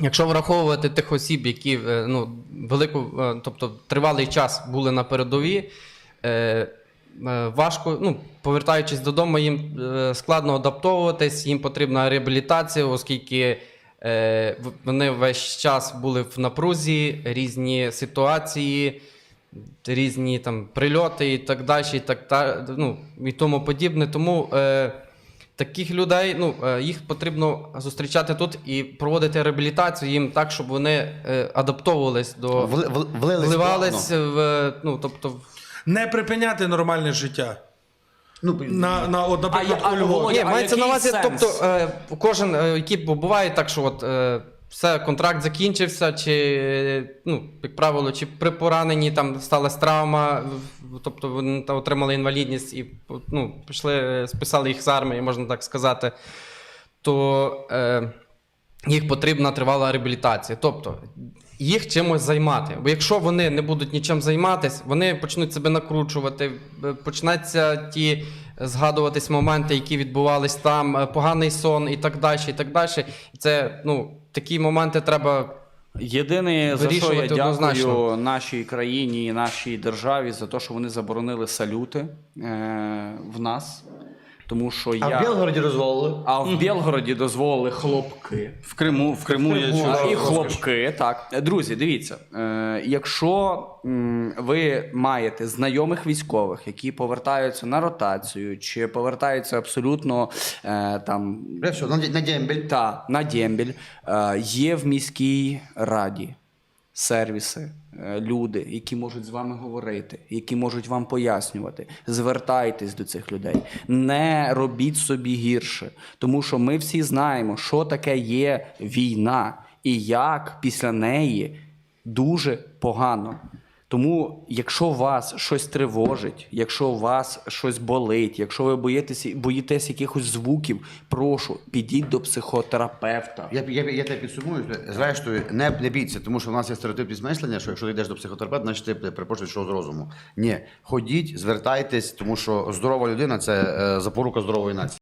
Якщо враховувати тих осіб, які е, ну, велику, е, тобто тривалий час були на передовій, е, важко, ну, повертаючись додому, їм складно адаптовуватись, їм потрібна реабілітація, оскільки вони весь час були в напрузі, різні ситуації, різні там прильоти і так далі, і так та, ну, і тому подібне. Тому таких людей ну, е, їх потрібно зустрічати тут і проводити реабілітацію їм так, щоб вони е, адаптовувались до Вли- вли- вливались в ну, тобто Не припиняти нормальне життя. Ну, На, на, от, наприклад, А а у Львові. Ні, мається на увазі, тобто е, кожен, е, який буває так, що от е, все, контракт закінчився, чи ну, як правило, чи при пораненні там сталася травма, тобто вони отримали інвалідність і ну, пішли, списали їх з армії, можна так сказати, то е, їх потрібна тривала реабілітація. Тобто їх чимось займати. Бо якщо вони не будуть нічим займатися, вони почнуть себе накручувати, е, почнуться ті згадуватись моменти, які відбувались там, е, поганий сон і так далі. І так далі. Це ну, такі моменти треба. Єдине, за що я дякую однозначно. нашій країні і нашій державі за те, що вони заборонили салюти е, в нас. Тому що А я... в Білгороді дозволили. А в Білгороді дозволили хлопки. В Криму, в Криму я чув. А, і хлопки, так. Друзі, дивіться, е, якщо м, ви маєте знайомих військових, які повертаються на ротацію, чи повертаються абсолютно е, там Бля, все, на, на дембель. та на дембіль, е, є в міській раді сервіси, е, люди, які можуть з вами говорити, які можуть вам пояснювати. Звертайтесь до цих людей. Не робіть собі гірше, тому що ми всі знаємо, що таке є війна і як після неї дуже погано. Тому, якщо вас щось тривожить, якщо вас щось болить, якщо ви боїтесь, боїтесь якихось звуків, прошу, підіть до психотерапевта. Я, я, я тебе підсумую. Зрештою, не, не бійся, тому що в нас є стереотипність мислення, що якщо ти йдеш до психотерапевта, значить ти перепрошую, що з розуму. Ні, ходіть, звертайтесь, тому що здорова людина це е, запорука здорової нації.